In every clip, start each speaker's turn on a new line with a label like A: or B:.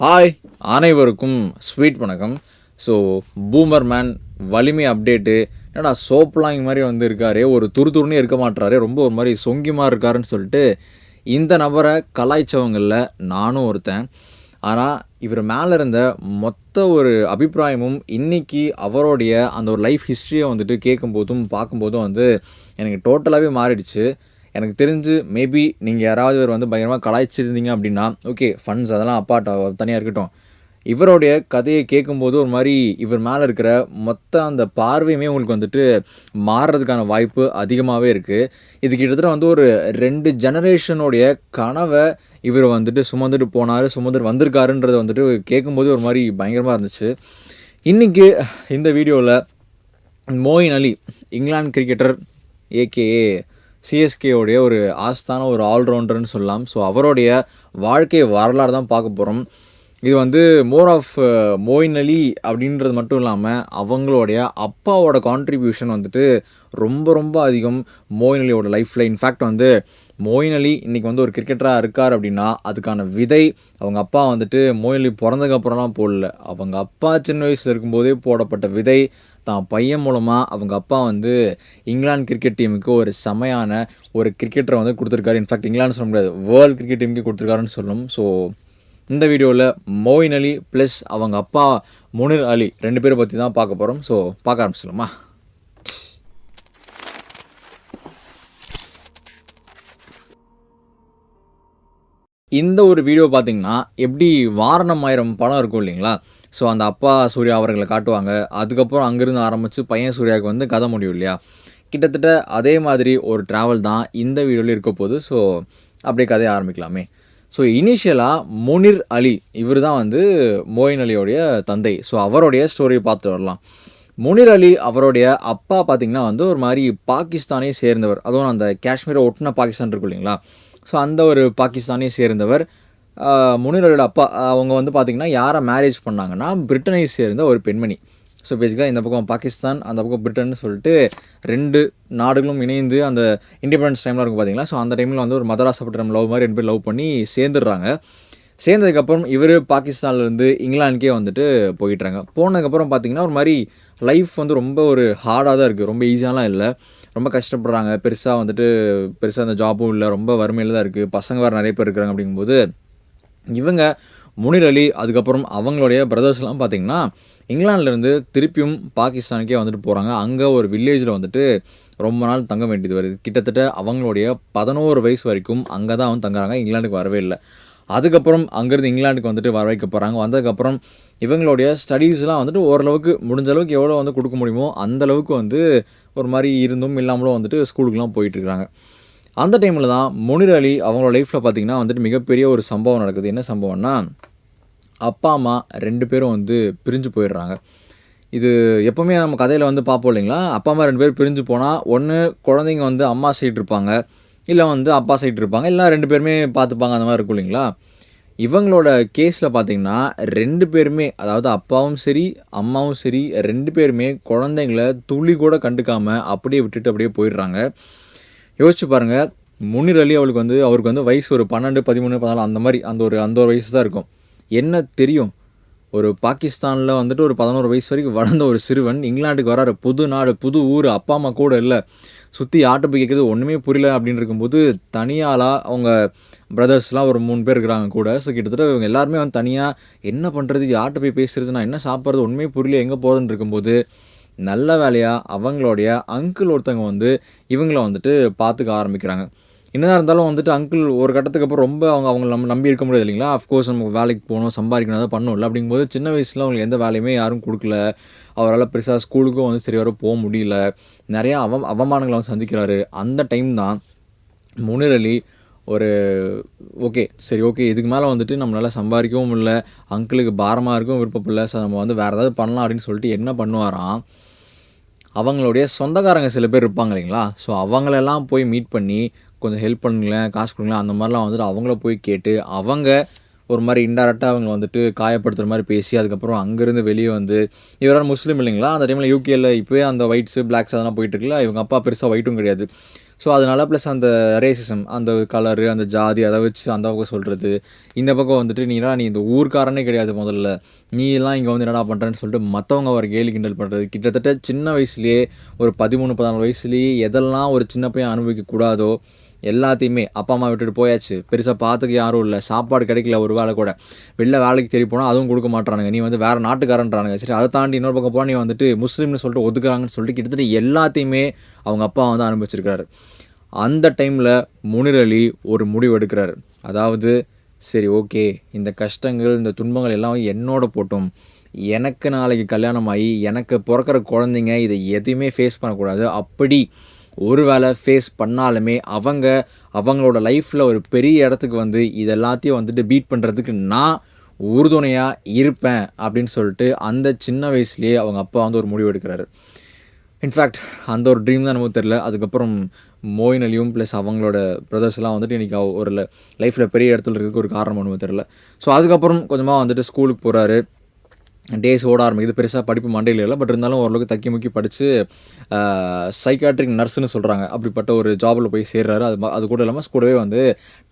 A: Hi அனைவருக்கும் sweet வணக்கம். So boomer man Valimai update என்னடா சோப்லாங் மாதிரி வந்து இருக்காரு ஒரு துரு துருன்னு இருக்க மாட்டாரு ரொம்ப ஒரு மாதிரி சொங்கிமா இருக்காருன்னு சொல்லிட்டு இந்த நபரை கலாய்ச்சவங்களில் நானும் ஒருத்தன். ஆனால் இவர் மேலே இருந்த மொத்த ஒரு அபிப்பிராயமும் இன்றைக்கி அவருடைய அந்த ஒரு லைஃப் ஹிஸ்ட்ரியை வந்துட்டு கேட்கும்போதும் பார்க்கும்போதும் வந்து எனக்கு டோட்டலாகவே மாறிடுச்சு. எனக்கு தெரிஞ்சு மேபி நீங்கள் யாராவது இவர் வந்து பயங்கரமாக கலாய்ச்சிருந்தீங்க அப்படின்னா ஓகே ஃபண்ட்ஸ் அதெல்லாம் அப்பாட்ட தனியாக இருக்கட்டும். இவருடைய கதையை கேட்கும்போது ஒரு மாதிரி இவர் மேலே இருக்கிற மொத்த அந்த பார்வையுமே உங்களுக்கு வந்துட்டு மாறுறதுக்கான வாய்ப்பு அதிகமாகவே இருக்குது இது கிட்டத்தட்ட வந்து ஒரு ரெண்டு ஜெனரேஷனுடைய கனவை இவர் வந்துட்டு சுமந்துட்டு போனார் சுமந்துட்டு வந்திருக்காருன்றதை வந்துட்டு கேட்கும்போது ஒரு மாதிரி பயங்கரமாக இருந்துச்சு. இன்றைக்கி இந்த வீடியோவில் Moeen Ali England cricketer aka சிஎஸ்கேவுடைய ஒரு ஆஸ்தான ஒரு ஆல்ரவுண்டர்னு சொல்லலாம். ஸோ அவருடைய வாழ்க்கை வரலாறு தான் பார்க்க போகிறோம் இது வந்து மோர் ஆஃப் மோயின் அலி அப்படின்றது மட்டும் இல்லாமல் அவங்களுடைய அப்பாவோட கான்ட்ரிபியூஷன் வந்துட்டு ரொம்ப ரொம்ப அதிகம் மோயின் அலியோட லைஃப்பில் இன்ஃபேக்ட் வந்து மோயின் அலி இன்றைக்கி வந்து ஒரு கிரிக்கெட்டராக இருக்கார் அப்படின்னா அதுக்கான விதை அவங்க அப்பா வந்துட்டு மோயின் அலி பிறந்ததுக்கப்புறம்லாம் போடல. அவங்க அப்பா சின்ன வயசில் இருக்கும்போதே போடப்பட்ட விதை தான். பையன் மூலமாக அவங்க அப்பா வந்து இங்கிலாந்து கிரிக்கெட் டீமுக்கு ஒரு செமையான ஒரு கிரிக்கெட்டரை வந்து கொடுத்துருக்காரு. இன்ஃபேக்ட் இங்கிலாந்து சொல்ல முடியாது வேர்ல்டு கிரிக்கெட் டீமுக்கு கொடுத்துருக்காருன்னு சொல்லணும் ஸோ இந்த வீடியோவில் மோயின் அலி ப்ளஸ் அவங்க அப்பா முனிர் அலி ரெண்டு பேரை பற்றி தான் பார்க்க போகிறோம் ஸோ பார்க்க ஆரம்பிச்சிடலாமா? இந்த ஒரு வீடியோ பார்த்தீங்கன்னா எப்படி வாரணம் ஆயிரம் படம் இருக்கும் இல்லைங்களா? ஸோ அந்த அப்பா சூர்யா அவர்களை காட்டுவாங்க. அதுக்கப்புறம் அங்கேருந்து ஆரம்பித்து பையன் சூர்யாவுக்கு வந்து கதை முடியும் இல்லையா? கிட்டத்தட்ட அதே மாதிரி ஒரு ட்ராவல் தான் இந்த வீடியோவில் இருக்க போது ஸோ அப்படியே கதையை ஆரம்பிக்கலாமே. ஸோ இனிஷியலாக முனிர் அலி இவர் தான் வந்து மோயின் அலியோடைய தந்தை. ஸோ அவருடைய ஸ்டோரியை பார்த்து வரலாம். முனிர் அலி அவருடைய அப்பா பார்த்திங்கன்னா வந்து ஒரு மாதிரி பாகிஸ்தானே சேர்ந்தவர். அதுவும் அந்த காஷ்மீரை ஒட்டின பாகிஸ்தான் இருக்கும் இல்லைங்களா? ஸோ அந்த ஒரு பாகிஸ்தானை சேர்ந்தவர் ஆஹ் அப்பா அவங்க வந்து பார்த்திங்கன்னா யாரை மேரேஜ் பண்ணாங்கன்னா பிரிட்டனை சேர்ந்த ஒரு பெண்மணி. ஸோ பேசிக்காக இந்த பக்கம் பாகிஸ்தான் அந்த பக்கம் பிரிட்டன் சொல்லிட்டு ரெண்டு நாடுகளும் இணைந்து அந்த இண்டிபெண்டன்ஸ் டைமில் இருக்கும் பார்த்தீங்களா ஸோ அந்த டைமில் வந்து ஒரு மதராசப்பட்டினம் லவ் மாதிரி ரெண்டு பேர் லவ் பண்ணி சேர்ந்துடுறாங்க. சேர்ந்ததுக்கப்புறம் இவர் பாகிஸ்தான்லேருந்து இங்கிலாந்துக்கே வந்துட்டு போயிட்டுறாங்க. போனதுக்கப்புறம் பார்த்தீங்கன்னா ஒரு மாதிரி லைஃப் வந்து ரொம்ப ஒரு ஹார்டாக தான் இருக்குது ரொம்ப ஈஸியாலாம் இல்லை. ரொம்ப கஷ்டப்படுறாங்க. பெருசாக வந்துட்டு பெருசாக அந்த ஜாப்பும் இல்லை. ரொம்ப வறுமையில் தான் இருக்குது பசங்க வேறு நிறைய பேர் இருக்கிறாங்க அப்படிங்கும்போது இவங்க முனிர் அலி அதுக்கப்புறம் அவங்களுடைய பிரதர்ஸ்லாம் பார்த்திங்கன்னா இங்கிலாந்துலேருந்து திருப்பியும் பாகிஸ்தானுக்கே வந்துட்டு போகிறாங்க அங்கே ஒரு வில்லேஜில் வந்துட்டு ரொம்ப நாள் தங்க வேண்டியது வருது. கிட்டத்தட்ட அவங்களுடைய பதினோரு வயசு வரைக்கும் அங்கே தான் அவங்க தங்குறாங்க. இங்கிலாந்துக்கு வரவே இல்லை. அதுக்கப்புறம் அங்கேருந்து இங்கிலாந்துக்கு வந்துட்டு வர வைக்க போகிறாங்க வந்ததுக்கப்புறம் இவங்களுடைய ஸ்டடீஸ்லாம் வந்துட்டு ஓரளவுக்கு முடிஞ்ச அளவுக்கு எவ்வளோ வந்து கொடுக்க முடியுமோ அந்த அளவுக்கு வந்து ஒரு மாதிரி இருந்தும் இல்லாமலும் வந்துட்டு ஸ்கூலுக்குலாம் போயிட்டுருக்காங்க அந்த டைமில் தான் முனிர் அலி அவங்களோட லைஃப்பில் பார்த்திங்கன்னா வந்துட்டு மிகப்பெரிய ஒரு சம்பவம் நடக்குது. என்ன சம்பவம்னா அப்பா அம்மா ரெண்டு பேரும் வந்து பிரிஞ்சு போயிடுறாங்க. இது எப்போவுமே நம்ம கதையில் வந்து பார்ப்போம் இல்லைங்களா? அப்பா அம்மா ரெண்டு பேர் பிரிஞ்சு போனால் ஒன்று குழந்தைங்க வந்து அம்மா சைடு இருப்பாங்க. இல்லை வந்து அப்பா சைட் இருப்பாங்க. இல்லை ரெண்டு பேருமே பார்த்துப்பாங்க அந்த மாதிரி இருக்கும் இல்லைங்களா? இவங்களோட கேஸில் பார்த்தீங்கன்னா ரெண்டு பேருமே அதாவது அப்பாவும் சரி அம்மாவும் சரி ரெண்டு பேருமே குழந்தைங்கள துளி கூட கண்டுக்காமல் அப்படியே விட்டுட்டு அப்படியே போயிடுறாங்க. யோசிச்சு பாருங்கள் முன்னிர் அலி அவளுக்கு வந்து அவருக்கு வந்து வயசு ஒரு பன்னெண்டு பதிமூணு பதினாலு அந்த மாதிரி அந்த ஒரு அந்த ஒரு வயசு தான் இருக்கும். என்ன தெரியும்? ஒரு பாகிஸ்தானில் வந்துட்டு ஒரு பதினோரு வயசு வரைக்கும் வளர்ந்த ஒரு சிறுவன் இங்கிலாந்துக்கு வராரு. புது நாடு புது ஊர் அப்பா அம்மா கூட இல்லை. சுற்றி ஆட்டை போய் கேட்குறது ஒன்றுமே புரியல அப்படின்னு இருக்கும்போது தனியாளாக அவங்க பிரதர்ஸ்லாம் ஒரு மூணு பேர் இருக்கிறாங்க கூட. ஸோ கிட்டத்தட்ட இவங்க எல்லாருமே வந்து தனியாக என்ன பண்ணுறது யார்கிட்ட போய் பேசுறது நான் என்ன சாப்பிட்றது ஒன்றுமே புரியல எங்கே போகிறதுன்னு இருக்கும்போது நல்ல வேலையாக அவங்களுடைய அங்கிள் ஒருத்தவங்க வந்து இவங்கள வந்துட்டு பார்த்துக்க ஆரம்பிக்கிறாங்க. என்னதான் இருந்தாலும் வந்துட்டு அங்கிள் ஒரு கட்டத்துக்கு அப்புறம் ரொம்ப அவங்க அவங்க நம்ம நம்பி இருக்க முடியாது இல்லைங்களா? அஃப்கோர்ஸ் நம்ம வேலைக்கு போகணும் சம்பாதிக்கணும் அதை பண்ணணும்ல அப்படிங்கும்போது சின்ன வயசில் அவங்களுக்கு எந்த வேலையுமே யாரும் கொடுக்கல. அவரால் பெருசாக ஸ்கூலுக்கும் வந்து சரி வர போக முடியல. நிறையா அவ அவமானங்களை வந்து சந்திக்கிறாரு. அந்த டைம் தான் முனிர் அலி ஒரு ஓகே சரி ஓகே இதுக்கு மேலே வந்துட்டு நம்மளால் சம்பாதிக்கவும் இல்லை அங்கிளுக்கு பாரமாக இருக்கும் விருப்பம் இல்லை. ஸோ நம்ம வந்து வேறு ஏதாவது பண்ணலாம் அப்படின்னு சொல்லிட்டு என்ன பண்ணுவாராம்? அவங்களுடைய சொந்தக்காரங்க சில பேர் இருப்பாங்க இல்லைங்களா? ஸோ அவங்களெல்லாம் போய் மீட் பண்ணி கொஞ்சம் ஹெல்ப் பண்ணுங்களேன் காசு கொடுங்களேன் அந்த மாதிரிலாம் வந்துட்டு அவங்கள போய் கேட்டு அவங்க ஒரு மாதிரி இன்டெரக்டாக அவங்க வந்துட்டு காயப்படுத்துகிற மாதிரி பேசி அதுக்கப்புறம் அங்கேருந்து வெளியே வந்து இவரால் முஸ்லீம் இல்லைங்களா? அந்த டைமில் யூகேயில் இப்போயே அந்த ஒயிட்ஸு பிளாக்ஸ் அதெல்லாம் போயிட்டுருக்குல்ல இவங்க அப்பா பெருசாக ஒயிட்டும் கிடையாது. ஸோ அதனால ப்ளஸ் அந்த ரேசிசம் அந்த கலரு அந்த ஜாதி அதை வச்சு அந்த பக்கம் சொல்கிறது இந்த பக்கம் வந்துட்டு நீடா நீ இந்த ஊர்க்காரனே கிடையாது முதல்ல. நீ எல்லாம் இங்கே வந்து என்னடா பண்ணுறேன்னு சொல்லிட்டு மற்றவங்க அவர் கேலி கிண்டல் பண்ணுறது கிட்டத்தட்ட சின்ன வயசுலேயே ஒரு பதிமூணு பதினாலு வயசுலேயே எதெல்லாம் ஒரு சின்ன பையன் அனுபவிக்கக்கூடாதோ எல்லாத்தையுமே அப்பா அம்மா விட்டுட்டு போயாச்சு. பெருசாக பார்த்துக்க யாரும் இல்லை. சாப்பாடு கிடைக்கல ஒரு வேலை கூட. வெளில வேலைக்கு தேடி போனால் அதுவும் கொடுக்க மாட்டானுங்க நீ வந்து வேறு நாட்டுக்காரன்றானுங்க. சரி அதை தாண்டி இன்னொரு பக்கம் போனால் நீ வந்துட்டு முஸ்லீம்னு சொல்லிட்டு ஒதுக்குறாங்கன்னு சொல்லிட்டு கிட்டத்தட்ட எல்லாத்தையுமே அவங்க அப்பா வந்து அனுபவிச்சிருக்காரு அந்த டைமில் முனிர் அலி ஒரு முடிவு எடுக்கிறாரு. அதாவது சரி ஓகே இந்த கஷ்டங்கள் இந்த துன்பங்கள் எல்லாம் என்னோட போட்டும். எனக்கு நாளைக்கு கல்யாணம் ஆகி எனக்கு பிறக்கிற குழந்தைங்க இதை எதையுமே ஃபேஸ் பண்ணக்கூடாது. அப்படி ஒரு வேளை ஃபேஸ் பண்ணாலுமே அவங்க அவங்களோட லைஃப்பில் ஒரு பெரிய இடத்துக்கு வந்து இது எல்லாத்தையும் வந்துட்டு பீட் பண்ணுறதுக்கு நான் உறுதுணையாக இருப்பேன் அப்படின்னு சொல்லிட்டு அந்த சின்ன வயசுலேயே அவங்க அப்பா வந்து ஒரு முடிவு எடுக்கிறாரு. இன்ஃபேக்ட் அந்த ஒரு ட்ரீம் தான் நமக்கு தெரில அதுக்கப்புறம் மோயின் அலியும் ப்ளஸ் அவங்களோட பிரதர்ஸ்லாம் வந்துட்டு இன்றைக்கி ஒரு லைஃப்பில் பெரிய இடத்துல இருக்கிறதுக்கு ஒரு காரணம் ஒன்றும் தெரில ஸோ அதுக்கப்புறம் கொஞ்சமாக வந்துட்டு ஸ்கூலுக்கு போகிறாரு டேஸ் ஓட ஆரம்பிக்குது. பெருசாக படிப்பு மண்டையில் இல்லை. பட் இருந்தாலும் ஓரளவுக்கு தக்கி முக்கி படித்து சைக்காட்ரிக் நர்ஸ்னு சொல்கிறாங்க அப்படிப்பட்ட ஒரு ஜாபில் போய் சேர்றாரு. அது அது கூட இல்லாமல் கூடவே வந்து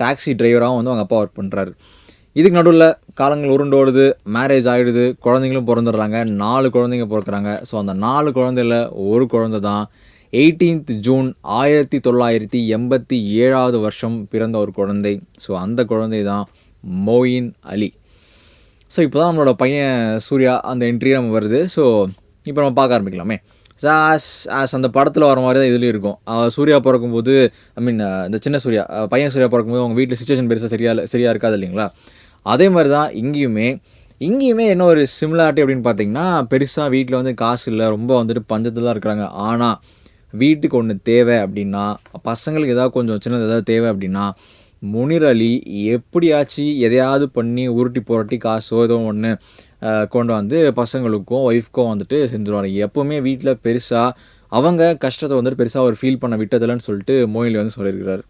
A: டாக்ஸி டிரைவராகவும் வந்து அவங்க அப்பா ஒர்க் பண்ணுறாரு இதுக்கு நடுவில் காலங்கள் உருண்டோடுது மேரேஜ் ஆகிடுது குழந்தைங்களும் பிறந்துடுறாங்க. நாலு குழந்தைங்க பிறக்கிறாங்க. ஸோ அந்த நாலு குழந்தையில ஒரு குழந்தை தான் எயிட்டீன்த் ஜூன் ஆயிரத்தி தொள்ளாயிரத்தி எண்பத்தி ஏழாவது வருஷம் பிறந்த ஒரு குழந்தை. ஸோ அந்த குழந்தை தான் மோயின் அலி. ஸோ இப்போ தான் நம்மளோட பையன் சூர்யா அந்த என்ட்ரி நம்ம வருது. ஸோ இப்போ நம்ம பார்க்க ஆரம்பிக்கலாமே. ஸோ ஆஸ் ஆஸ் அந்த படத்தில் வர மாதிரி தான் இதுலேயும் இருக்கும். சூர்யா பிறக்கும்போது ஐ மீன் இந்த சின்ன சூர்யா பையன் சூர்யா பிறக்கும்போது அவங்க வீட்டில் சுச்சுவேஷன் பெருசாக சரியா சரியாக இருக்காது இல்லைங்களா? அதே மாதிரி தான் இங்கேயுமே இங்கேயுமே என்ன ஒரு சிமிலாரிட்டி அப்படின்னு பார்த்தீங்கன்னா பெருசாக வீட்டில் வந்து காசு இல்லை. ரொம்ப வந்துட்டு பஞ்சத்தில் தான் இருக்கிறாங்க. ஆனால் வீட்டுக்கு ஒன்று தேவை அப்படின்னா பசங்களுக்கு ஏதாவது கொஞ்சம் சின்னது ஏதாவது தேவை அப்படின்னா முனிர் அலி எப்படியாச்சு எதையாவது பண்ணி உருட்டி புரட்டி காசோ ஏதோ ஒன்று கொண்டு வந்து பசங்களுக்கும் ஒய்ஃப்க்கும் வந்துட்டு செஞ்சுருவாரு. எப்போவுமே வீட்டில் பெருசாக அவங்க கஷ்டத்தை வந்துட்டு பெருசாக ஒரு ஃபீல் பண்ண விட்டதில்லைன்னு சொல்லிட்டு மோயினி வந்து சொல்லியிருக்கிறார்.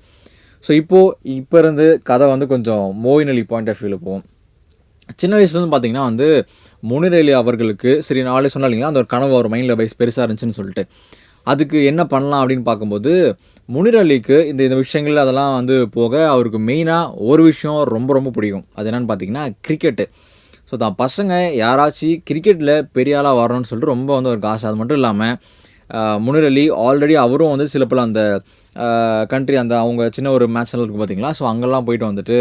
A: ஸோ இப்போது இப்போ இருந்து கதை வந்து கொஞ்சம் மோயின் அலி பாயிண்ட் ஆஃப் வியூவில் போகும். சின்ன வயசுலேருந்து பார்த்தீங்கன்னா வந்து முனிரலி அவர்களுக்கு சரி நாளே சொன்னாலிங்களா அந்த ஒரு கனவு அவர் மைண்டில் வயசு பெருசாக இருந்துச்சுன்னு சொல்லிட்டு. அதுக்கு என்ன பண்ணலாம் அப்படின்னு பார்க்கும்போது முனிர் அலிக்கு இந்த இந்த விஷயங்கள் அதெல்லாம் வந்து போக அவருக்கு மெயினாக ஒரு விஷயம் ரொம்ப ரொம்ப பிடிக்கும். அது என்னன்னு பார்த்தீங்கன்னா கிரிக்கெட்டு ஸோ தான் பசங்க யாராச்சும் கிரிக்கெட்டில் பெரிய ஆளாக வரணும்னு சொல்லிட்டு ரொம்ப வந்து ஒரு காசு அது மட்டும் இல்லாமல் முனிர் அலி ஆல்ரெடி அவரும் வந்து சில பல அந்த கண்ட்ரி அந்த அவங்க சின்ன ஒரு மேட்ச் இருக்கும் பார்த்தீங்களா ஸோ அங்கெல்லாம் போயிட்டு வந்துட்டு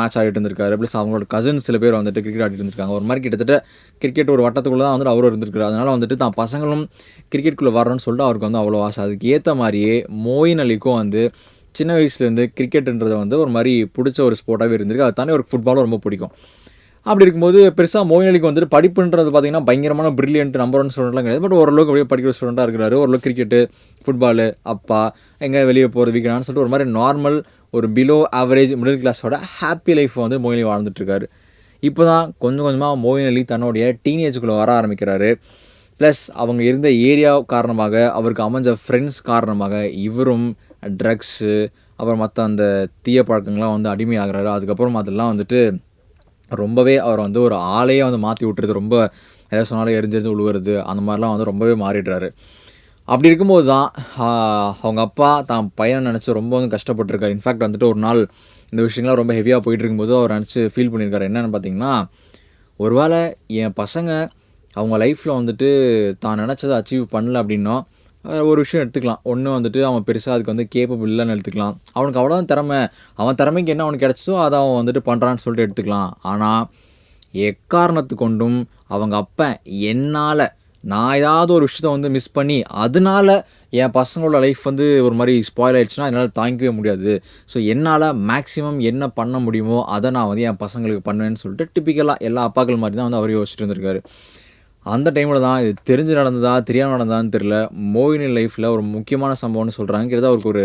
A: மேட்ச் ஆடிட்டு இருந்திருக்காரு. ப்ளஸ் அவங்களோட கசின் சில பேர் வந்துட்டு கிரிக்கெட் ஆடிட்டு இருந்திருக்காங்க. ஒரு மாதிரி கிட்டத்தட்ட கிரிக்கெட் ஒரு வட்டத்துக்குள்ளே தான் வந்துட்டு அவரும் இருந்திருக்காரு அதனால் வந்துட்டு தான் பசங்களும் கிரிக்கெட்டுக்குள்ளே வரணும்னு சொல்லிட்டு அவருக்கு வந்து அவ்வளோ ஆசை. அதுக்கு ஏற்ற மாதிரியே மோயின் அலிக்கும் வந்து சின்ன வயசுலேருந்து கிரிக்கெட்டுன்றது வந்து ஒரு மாதிரி பிடிச்ச ஒரு ஸ்போர்ட்டாகவே இருந்திருக்கு. அது தானே ஒரு ஃபுட்பாலும் ரொம்ப பிடிக்கும். அப்படி இருக்கும்போது பெருசாக மோயின் அலிக்கு வந்துட்டு படிப்புன்றது பார்த்தீங்கன்னா பயங்கரமான பிரில்லியன்ட் நம்பர் ஒன் ஸ்டூடெண்ட்லாம் கிடையாது. பட் ஓரளவுக்கு அப்படியே படிக்கிற ஸ்டூடெண்ட்டாக இருக்கிறாரு. ஓரளவுக்கு கிரிக்கெட்டு ஃபுட்பாலு அப்பா எங்கே வெளியே போகிறது வீக்கிறான்னு சொல்லிட்டு ஒரு மாதிரி நார்மல் ஒரு பிலோ ஆவரேஜ் மிடில் கிளாஸோட ஹாப்பி லைஃப் வந்து மோயின் அலி வாழ்ந்துட்டுருக்காரு இப்போ தான் கொஞ்சம் கொஞ்சமாக மோயின் அலி தன்னுடைய டீனேஜுக்குள்ளே வர ஆரம்பிக்கிறாரு. ப்ளஸ் அவங்க இருந்த ஏரியா காரணமாக அவருக்கு அமைஞ்ச ஃப்ரெண்ட்ஸ் காரணமாக இவரும் ட்ரக்ஸு அப்புறம் மற்ற அந்த தீய பழக்கங்கள்லாம் வந்து அடிமையாகிறாரு. அதுக்கப்புறம் அதெல்லாம் வந்துட்டு ரொம்பவே அவர் வந்து ஒரு ஆளையே வந்து மாற்றி விட்டுறது ரொம்ப எதாவது சொன்னாலும் எரிஞ்செரிஞ்சு உழுவுறது அந்த மாதிரிலாம் வந்து ரொம்பவே மாறிடுறாரு. அப்படி இருக்கும்போது தான் அவங்க அப்பா தான் பையனை நினச்சி ரொம்ப வந்து கஷ்டப்பட்டுருக்காரு. இன்ஃபேக்ட் வந்துட்டு ஒரு நாள் இந்த விஷயங்கள்லாம் ரொம்ப ஹெவியாக போயிட்டு இருக்கும்போது அவர் நினச்சி ஃபீல் பண்ணியிருக்காரு. என்னென்னு பார்த்தீங்கன்னா ஒருவேளை என் பசங்க அவங்க லைஃப்பில் வந்துட்டு தான் நினச்சதை அச்சீவ் பண்ணல அப்படின்னா ஒரு விஷயம் எடுத்துக்கலாம். ஒன்று வந்துட்டு அவன் பெருசாக அதுக்கு வந்து கேப்பபிள் இல்லைன்னு எடுத்துக்கலாம். அவனுக்கு அவ்வளோதான் திறமை. அவன் திறமைக்கு என்ன அவனுக்கு கிடச்சோ அதை அவன் வந்துட்டு பண்ணுறான்னு சொல்லிட்டு எடுத்துக்கலாம். ஆனால் எக்காரணத்து கொண்டும் அவங்க அப்பன் என்னால் நான் ஏதாவது ஒரு விஷயத்த வந்து மிஸ் பண்ணி அதனால என் பசங்களோட லைஃப் வந்து ஒரு மாதிரி ஸ்பாயில் ஆயிடுச்சுன்னா என்னால் தாங்கிக்கவே முடியாது. ஸோ என்னால் மேக்ஸிமம் என்ன பண்ண முடியுமோ அதை நான் வந்து என் பசங்களுக்கு பண்ணுவேன்னு சொல்லிட்டு டிப்பிக்கலாக எல்லா அப்பாக்கள் மாதிரி தான் வந்து அவர் யோசிச்சுட்டு இருந்திருக்காரு. அந்த டைமில் தான் இது தெரிஞ்சு நடந்ததா தெரியாமல் நடந்ததான்னு தெரில மோகினி லைஃப்பில் ஒரு முக்கியமான சம்பவம்னு சொல்கிறாங்க கிட்டத்தட்ட அவருக்கு ஒரு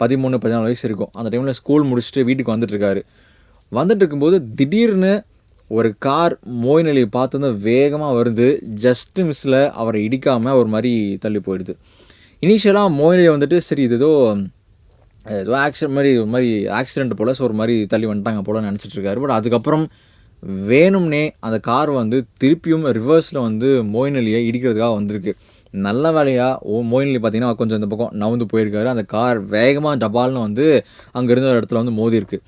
A: பதிமூணு பதினாலு வயசு இருக்கும். அந்த டைமில் ஸ்கூல் முடிச்சுட்டு வீட்டுக்கு வந்துட்டுருக்காரு. வந்துட்டு இருக்கும்போது திடீர்னு ஒரு கார் மோயின் அலியை பார்த்து வந்து வேகமாக வருது ஜஸ்ட்டு மிஸ்ஸில் அவரை இடிக்காமல் ஒரு மாதிரி தள்ளி போயிடுது. இனிஷியலாக மோயின் அலி வந்துட்டு சரி இது ஏதோ ஏதோ ஆக்சிடென்ட் மாதிரி ஒரு மாதிரி ஆக்சிடென்ட் போல் ஸோ ஒரு மாதிரி தள்ளி வந்துட்டாங்க போல் நினச்சிட்ருக்காரு பட் அதுக்கப்புறம் வேணும்னே அந்த கார் வந்து திருப்பியும் ரிவர்ஸில் வந்து மோயின் அலியை இடிக்கிறதுக்காக வந்திருக்கு. நல்ல வேலையாக ஓ மோயின் அலி பார்த்தீங்கன்னா கொஞ்சம் இந்த பக்கம் நவுந்து போயிருக்காரு. அந்த கார் வேகமாக டபால்னு வந்து அங்கே இருந்த ஒரு இடத்துல வந்து மோதி இருக்கு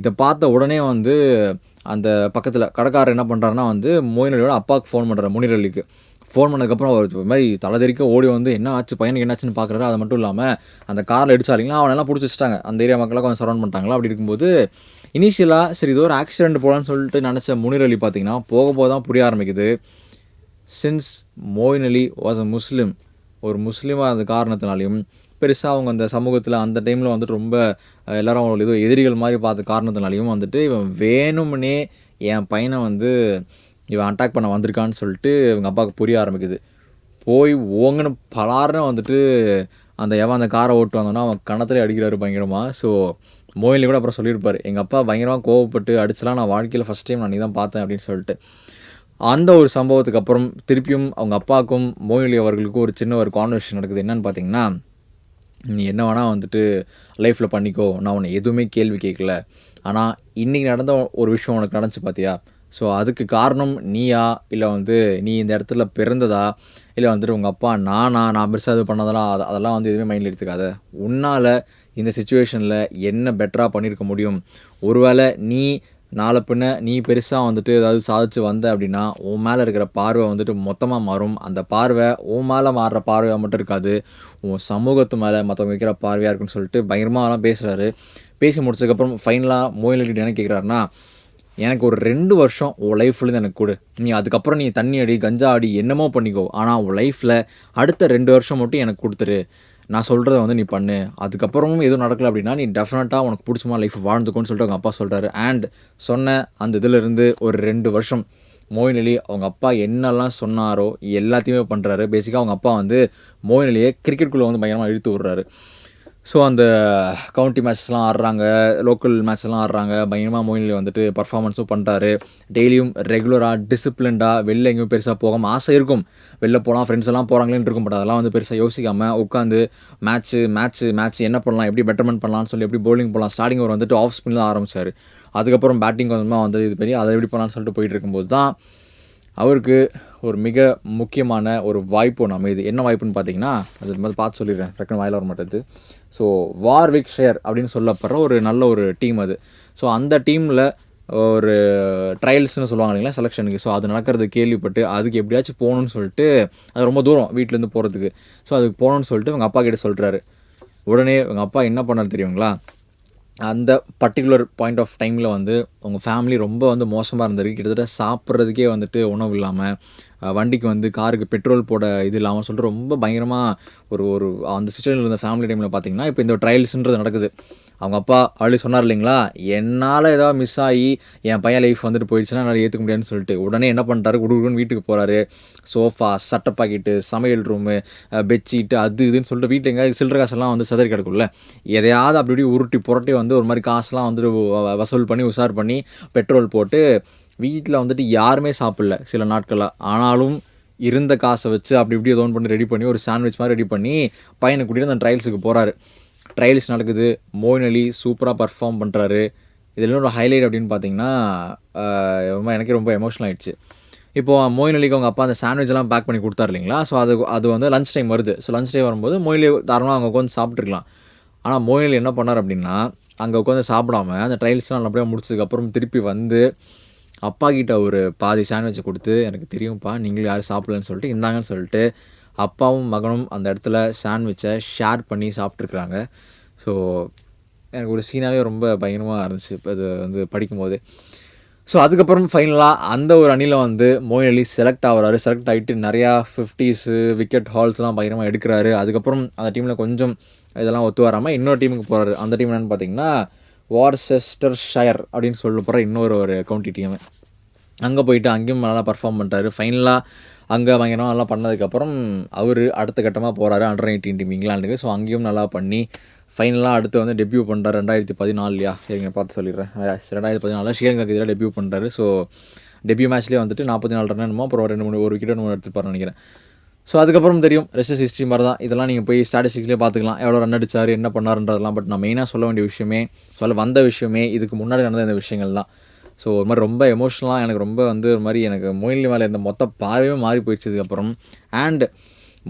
A: இதை பார்த்த உடனே வந்து அந்த பக்கத்தில் கடைக்காரர் என்ன பண்ணுறாருன்னா வந்து மோயின் அலியோட அப்பாவுக்கு ஃபோன் பண்ணுறாரு முனிர் அலிக்கு. ஃபோன் பண்ணதுக்கப்புறம் அவர் இது மாதிரி தலைதெறிக்க ஓடி வந்து என்ன ஆச்சு பையனுக்கு என்னாச்சுன்னு பார்க்குறாரு. அது மட்டும் இல்லாமல் அந்த காரில் அடிச்சாலிங்களா அவனெல்லாம் பிடிச்சி வச்சுட்டாங்க. அந்த ஏரியா மக்கள்லாம் கொஞ்சம் சரௌண்ட் பண்ணிட்டாங்களா? அப்படி இருக்கும்போது இனிஷியலாக சரி இது ஒரு ஆக்சிடென்ட் போலான்னு சொல்லிட்டு நினச்ச முனிர் அலி பார்த்தீங்கன்னா போக போக தான் புரிய ஆரம்பிக்குது. Since Moeen Ali was a Muslim ஒரு முஸ்லீமாக அந்த காரணத்தினாலையும் பெருசாக அவங்க அந்த சமூகத்தில் அந்த டைமில் வந்துட்டு ரொம்ப எல்லோரும் எல்லாரும் ஏதோ எதிரிகள் மாதிரி பார்த்த காரணத்தினாலையும் வந்துட்டு இவன் வேணும்னே என் பையனை வந்து இவன் அட்டாக் பண்ண வந்திருக்கான்னு சொல்லிட்டு இவங்க அப்பாவுக்கு புரிய ஆரம்பிக்குது. போய் ஓங்கன்னு பலார்னு வந்துட்டு அந்த எவன் அந்த காரை ஓட்டு வந்தோன்னா அவன் கணத்துலேயே அடிக்கிறாரு பயங்கரமாக ஸோ மோயிலி கூட அப்புறம் சொல்லியிருப்பார் எங்கள் அப்பா பயங்கரமாக கோவப்பட்டு அடிச்சலாம் நான் வாழ்க்கையில் ஃபஸ்ட் டைம் நான் நீ தான் பார்த்தேன் அப்படின்னு சொல்லிட்டு. அந்த ஒரு சம்பவத்துக்கு அப்புறம் திருப்பியும் அவங்க அப்பாவுக்கும் மோயிலி அவர்களுக்கும் ஒரு சின்ன ஒரு கான்வர்சேஷன் நடக்குது. என்னன்னு பார்த்தீங்கன்னா நீ என்ன வேணால் வந்துட்டு லைஃப்பில் பண்ணிக்கோ. நான் உன்னை எதுவுமே கேள்வி கேட்கல ஆனால் இன்றைக்கி நடந்த ஒரு விஷயம் உனக்கு நடந்துச்சு பார்த்தியா ஸோ அதுக்கு காரணம் நீயா? இல்லை வந்து நீ இந்த இடத்துல பிறந்ததா? இல்லை வந்துட்டு உங்கள் அப்பா நானா? நான் பெருசாக இது பண்ணதெல்லாம் அது அதெல்லாம் வந்து எதுவுமே மைண்டில் எடுத்துக்காத. உன்னால் இந்த சுச்சுவேஷனில் என்ன பெட்டராக பண்ணியிருக்க முடியும்? ஒருவேளை நீ நாளை பின்ன நீ பெருசாக வந்துட்டு ஏதாவது சாதிச்சு வந்த அப்படின்னா உன் மேலே இருக்கிற பார்வை வந்துட்டு மொத்தமாக மாறும். அந்த பார்வை உன் மேலே மாறுற பார்வையாக மட்டும் இருக்காது. உன் சமூகத்து மேலே மற்றவங்க வைக்கிற பார்வையாக இருக்குன்னு சொல்லிட்டு பயங்கரமாகலாம் பேசுகிறாரு பேசி முடிச்சதுக்கப்புறம் ஃபைனலாக மோயில் என்ன கேட்குறாருன்னா எனக்கு ஒரு ரெண்டு வருஷம் உன் லைஃப்லேருந்து எனக்கு கொடு. நீ அதுக்கப்புறம் நீ தண்ணி அடி கஞ்சா அடி என்னமோ பண்ணிக்கோ. ஆனால் உன் லைஃப்பில் அடுத்த ரெண்டு வருஷம் மட்டும் எனக்கு கொடுத்துரு. நான் சொல்கிறத வந்து நீ பண்ணு. அதுக்கப்புறமும் எதுவும் நடக்கல அப்படின்னா நீ டெஃபினட்டாக உனக்கு பிடிச்சமா லைஃப் வாழ்ந்துக்கோன்னு சொல்லிட்டு அவங்க அப்பா சொல்கிறாரு அண்ட் சொன்ன அந்த இதிலிருந்து ஒரு ரெண்டு வருஷம் மோயின் அலி அவங்க அப்பா என்னெல்லாம் சொன்னாரோ எல்லாத்தையுமே பண்ணுறாரு பேசிக்காக அவங்க அப்பா வந்து மோயின் அலியை கிரிக்கெட்டுக்குள்ளே வந்து பயங்கரமாக இழுத்து விட்றாரு. ஸோ அந்த கவுண்டி மேட்ச்லாம் ஆடுறாங்க லோக்கல் மேட்ச்லாம் ஆடுறாங்க. பயங்கரமாக மோயினில் வந்துட்டு பர்ஃபார்மன்ஸும் பண்ணுறாரு டெய்லியும் ரெகுலராக டிசிப்ளின்டாக வெளில எங்கேயும் பெருசாக போகாமல் ஆசை இருக்கும். வெளில போகலாம் ஃப்ரெண்ட்ஸ் எல்லாம் போகிறாங்களேன்னு இருக்கும். பட் அதெல்லாம் வந்து பெருசாக யோசிக்காமல் உட்காந்து மேட்ச்சு மேட்ச்சு மேட்ச் என்ன பண்ணலாம் எப்படி பெட்டர்மெண்ட் பண்ணலாம்னு சொல்லி எப்படி bowling போகலாம் ஸ்டார்டிங் ஒரு வந்துட்டு ஆஃப் ஸ்பின் தான் ஆரம்பிச்சார். அதுக்கப்புறம் பேட்டிங் கொஞ்சமாக வந்து இது பண்ணி அதை எப்படி பண்ணலாம்னு சொல்லிட்டு போயிட்டு இருக்கும்போது தான் அவருக்கு ஒரு மிக முக்கியமான ஒரு வாய்ப்பு ஒன்று அமையுது. என்ன வாய்ப்புன்னு பார்த்தீங்கன்னா அது மாதிரி பார்த்து சொல்லிடுறேன். டக்குனு வாயில் வர மாட்டேது ஸோ வார்விக் ஷேர் அப்படின்னு சொல்லப்படுற ஒரு நல்ல ஒரு டீம் அது. ஸோ அந்த டீமில் ஒரு ட்ரையல்ஸ்னு சொல்லுவாங்க இல்லைங்களா செலெக்ஷனுக்கு ஸோ அது நடக்கிறது கேள்விப்பட்டு அதுக்கு எப்படியாச்சும் போகணும்னு சொல்லிட்டு அது ரொம்ப தூரம் வீட்டிலேருந்து போகிறதுக்கு ஸோ அதுக்கு போகணும்னு சொல்லிட்டு அவங்க அப்பா கிட்ட சொல்கிறாரு உடனே இவங்க அப்பா என்ன பண்ணாரு தெரியுங்களா? அந்த பர்டிகுலர் பாயிண்ட் ஆஃப் டைமில் வந்து உங்கள் ஃபேமிலி ரொம்ப வந்து மோசமாக இருந்திருக்கு. கிட்டத்தட்ட சாப்பிட்றதுக்கே வந்துட்டு உணவு இல்லாமல் வண்டிக்கு வந்து காருக்கு பெட்ரோல் போட இது இல்லாமல் சொல்லிட்டு ரொம்ப பயங்கரமாக ஒரு ஒரு அந்த சுச்சுவேஷனில் இருந்த ஃபேமிலி டைமில் பார்த்தீங்கன்னா இப்போ இந்த ட்ரையல்ஸ்ன்றது நடக்குது. அவங்க அப்பா ஆல்ரெடி சொன்னார் இல்லைங்களா? என்னால் ஏதாவது மிஸ் ஆகி என் பையன் லைஃப் வந்துட்டு போயிடுச்சுன்னா என்னால் ஏற்றுக்க முடியாதுன்னு சொல்லிட்டு. உடனே என்ன பண்ணுறாரு குடுகுடுன்னு வீட்டுக்கு போகிறாரு சோஃபா சட்டை பாக்கெட்டு சமையல் ரூமு பெட்ஷீட்டு அது இதுன்னு சொல்லிட்டு வீட்டில் எங்கேயாவது சில்லற காசெல்லாம் வந்து சதறி கிடக்கும்ல. எதையாவது அப்படி இப்படி உருட்டி புரட்டி வந்து ஒரு மாதிரி காசுலாம் வந்துட்டு வ- வசூல் பண்ணி உஷார் பண்ணி பெட்ரோல் போட்டு வீட்டில் வந்துட்டு யாருமே சாப்பிடல சில நாட்களாக ஆனாலும் இருந்த காசை வச்சு அப்படி இப்படி ஏதோ ஒன்று பண்ணி ரெடி பண்ணி ஒரு சாண்ட்விச் மாதிரி ரெடி பண்ணி பையனை கூட்டிகிட்டு அந்த ட்ரையல்ஸுக்கு போகிறாரு ட்ரையல்ஸ் நடக்குது. மோயின் அலி சூப்பராக பர்ஃபார்ம் பண்ணுறாரு இதில் ஒரு ஹைலைட் அப்படின்னு பார்த்தீங்கன்னா ரொம்ப எனக்கே ரொம்ப எமோஷனல் ஆகிடுச்சு இப்போ மோயின் அலிக்கு அவங்க அப்பா அந்த சாண்ட்விச்லாம் பேக் பண்ணி கொடுத்தாரு இல்லைங்களா? ஸோ அது அது வந்து லஞ்ச் டைம் வருது. ஸோ லஞ்ச் டைம் வரும்போது மோயின் அலி தாராளமாக அவங்க உட்காந்து சாப்பிட்ருக்கலாம் ஆனால் மோயின் அலி என்ன பண்ணார் அப்படின்னா அங்கே உட்காந்து சாப்பிடாம அந்த ட்ரையல்ஸ்லாம் நல்லபடியாக முடிச்சதுக்கப்புறம் திருப்பி வந்து அப்பா கிட்ட ஒரு பாதி சாண்ட்விச் கொடுத்து எனக்கு தெரியும்ப்பா நீங்களும் யாரும் சாப்பிடலன்னு சொல்லிட்டு இந்தாங்கன்னு சொல்லிட்டு அப்பாவும் மகனும் அந்த இடத்துல சாண்ட்விச்சை ஷேர் பண்ணி சாப்பிட்ருக்குறாங்க ஸோ எனக்கு ஒரு சீனாகவே ரொம்ப பயங்கரமாக இருந்துச்சு. இப்போ அது வந்து படிக்கும்போது. ஸோ அதுக்கப்புறம் ஃபைனலாக அந்த ஒரு அணியில் வந்து மோயின் அலி செலக்ட் ஆகிறாரு. செலக்ட் ஆகிட்டு நிறையா ஃபிஃப்டிஸு விக்கெட் ஹால்ஸ்லாம் பயங்கரமாக எடுக்கிறாரு. அதுக்கப்புறம் அந்த டீமில் கொஞ்சம் இதெல்லாம் ஒத்து வராமல் இன்னொரு டீமுக்கு போகிறாரு அந்த டீம் என்னென்னு பார்த்தீங்கன்னா வார்செஸ்டர் ஷயர் அப்படின்னு சொல்ல போகிற இன்னொரு ஒரு கவுண்டி டீம் அங்கே போயிட்டு அங்கேயும் நல்லா பர்ஃபார்ம் பண்ணுறாரு ஃபைனலாக அங்கே பயங்கரமாக நல்லா பண்ணதுக்கப்புறம் அவர் அடுத்த கட்டமாக போகிறாரு அண்டர் நைன்டீன் டீம் இங்கிலாண்டுக்கு ஸோ அங்கேயும் நல்லா பண்ணி ஃபைனலாக அடுத்து வந்து டெபியூ பண்ணுறாரு ரெண்டாயிரத்தி பதினாலுலையா சரிங்க பார்த்து சொல்லிடுறேன். ரெண்டாயிரத்தி பதினாலில் ஸ்ரீலங்காக்கு எதிராக டெபியூ பண்ணுறாரு ஸோ டெபியூ மேட்ச்லேயே வந்துட்டு நாற்பத்தி நாலு ரன் என்னமோ அப்புறம் ரெண்டு மூணு ஒரு விக்கெட் ஒன்று எடுத்துப்பாருன்னு நினைக்கிறேன். ஸோ அதுக்கப்புறம் தெரியும் ரெஸ்டஸ் ஹிஸ்ட்ரி மாதிரி தான் இதெல்லாம் நீங்கள் போய் ஸ்டாட்டிஸ்டிக்லேயே பார்த்துக்கலாம். எவ்வளோ ரன் அடிச்சார் என்ன பண்ணாருன்றதெல்லாம். பட் நான் மெயினாக சொல்ல வேண்டிய விஷயமே சொல்ல வந்த விஷயமே இதுக்கு முன்னாடி நடந்த இந்த விஷயங்கள் தான் ஸோ ஒரு மாதிரி ரொம்ப எமோஷ்னலாக எனக்கு ரொம்ப வந்து ஒரு மாதிரி எனக்கு மோயின்லி மேலே இருந்த மொத்த பார்வையே மாறி போயிடுச்சு இதுக்கப்புறம். அண்ட்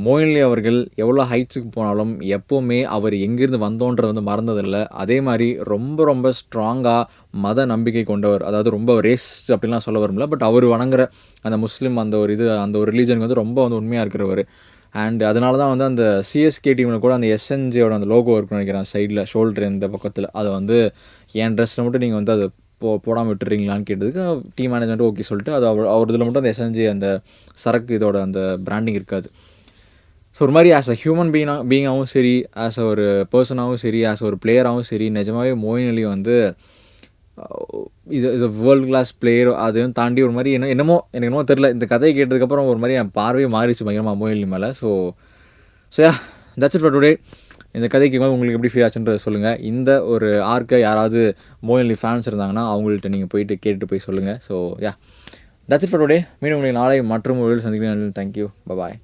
A: மோயின்லி அவர்கள் எவ்வளோ ஹைட்ஸுக்கு போனாலும் எப்போவுமே அவர் எங்கேருந்து வந்தோன்றது வந்து மறந்ததில்லை. அதே மாதிரி ரொம்ப ரொம்ப ஸ்ட்ராங்காக மத நம்பிக்கை கொண்டவர் அதாவது ரொம்ப ரேஸ்ட் அப்படிலாம் சொல்ல வரும்ல பட் அவர் வணங்குற அந்த முஸ்லீம் அந்த ஒரு இது அந்த ஒரு ரிலீஜனுக்கு வந்து ரொம்ப வந்து உண்மையாக இருக்கிறவர். அண்ட் அதனால தான் வந்து அந்த சிஎஸ்கே டீமில் கூட அந்த எஸ்என்ஜியோட அந்த லோகோ இருக்குன்னு நினைக்கிறேன் சைடில் ஷோல்டர் இந்த பக்கத்தில். அதை வந்து என் ட்ரெஸ்ஸில் மட்டும் நீங்கள் வந்து அதை போ போடாமல் விட்டுறீங்களான்னு கேட்டதுக்கு டீம் மேனேஜ்மெண்ட் ஓகே சொல்லிட்டு அது அவர் அவர் இதில் மட்டும் அந்த எஸ்என்ஜி அந்த சரக்கு இதோட அந்த பிராண்டிங் இருக்காது. ஸோ ஒரு மாதிரி ஆஸ் அ ஹியூமன் பீனாக பீயிங்காகவும் சரி ஆஸ் அ ஒரு பர்சனாகவும் சரி ஆஸ் ஒரு பிளேயராகவும் சரி நிஜமாவே மோயின் அலி வந்து is is a world class player அதையும் தாண்டி ஒரு மாதிரி என்ன என்னமோ எனக்கு என்னமோ தெரில இந்த கதையை கேட்டதுக்கப்புறம் ஒரு மாதிரி என் பார்வையே மாறிச்சு பயங்கரமாக மோயின் அலி மேலே. So so yeah that's it for today இந்த கதைக்கு மேலே உங்களுக்கு எப்படி ஃபீல் ஆச்சுன்றதை சொல்லுங்கள் இந்த ஒரு ஆர்க்கை யாராவது மோயின் ஃபேன்ஸ் இருந்தாங்கன்னா அவங்கள்ட்ட நீங்கள் போயிட்டு கேட்டுட்டு போய் சொல்லுங்கள் so yeah that's it for today மீண்டும் உங்களுக்கு நாளை மற்றும் ஒரு சந்திக்கிறேன். Thank you bye